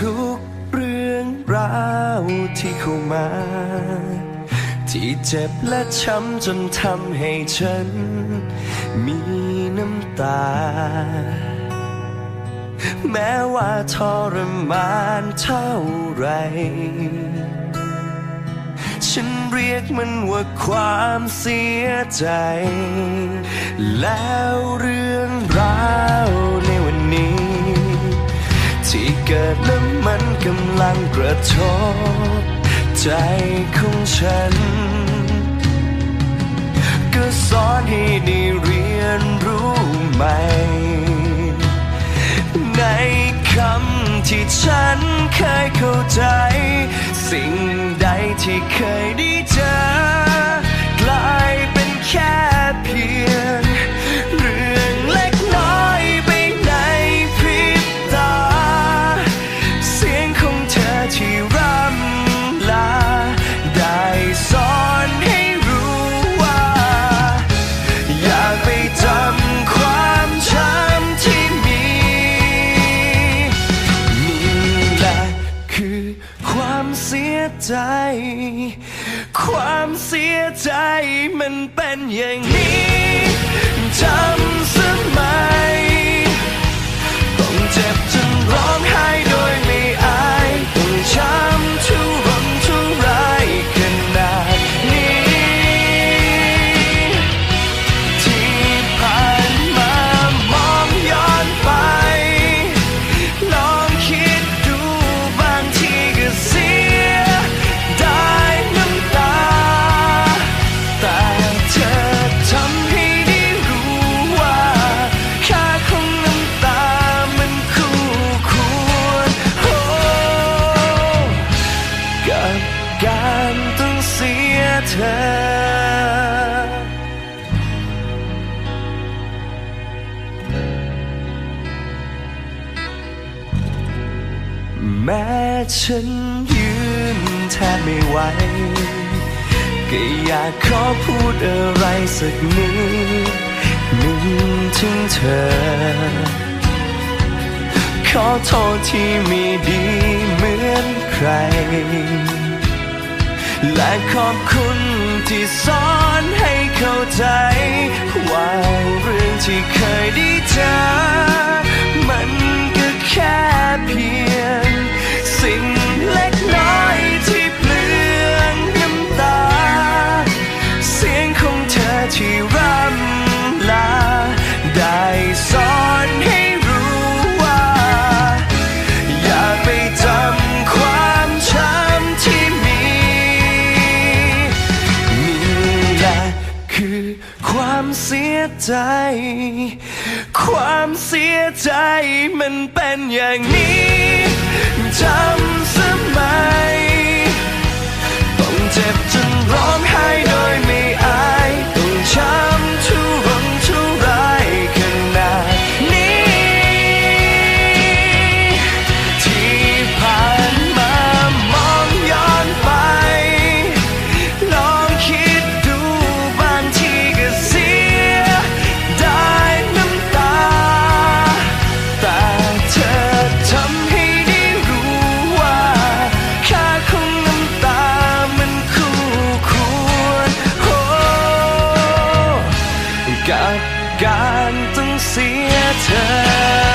ทุกเรื่องราวที่เข้ามา ที่เจ็บและช้ำจนทำให้ฉัน มีน้ำตา แม้ว่าทรมานเท่าไร ฉันเรียกมันว่าความเสียใจ แล้วเรื่อง กำลังกระทบใจของฉัน ก็สอนให้ได้เรียนรู้ใหม่ ในคำที่ฉันเคยเข้าใจ สิ่งใดที่เคยได้เจอ ใจมันเป็นอย่างนี้ ม้ฉันยืนแทบไม่ไหวก็อยากขอพูดอะไรสักนิดหนึ่งถึงเธอ ขอโทษที่ไม่ดีเหมือนใคร และขอบคุณ ใจ ความเสียใจมันเป็นอย่างนี้จำสมัยต้องเจ็บจนร้องไห้โดยไม่อาย กับการต้องเสียเธอ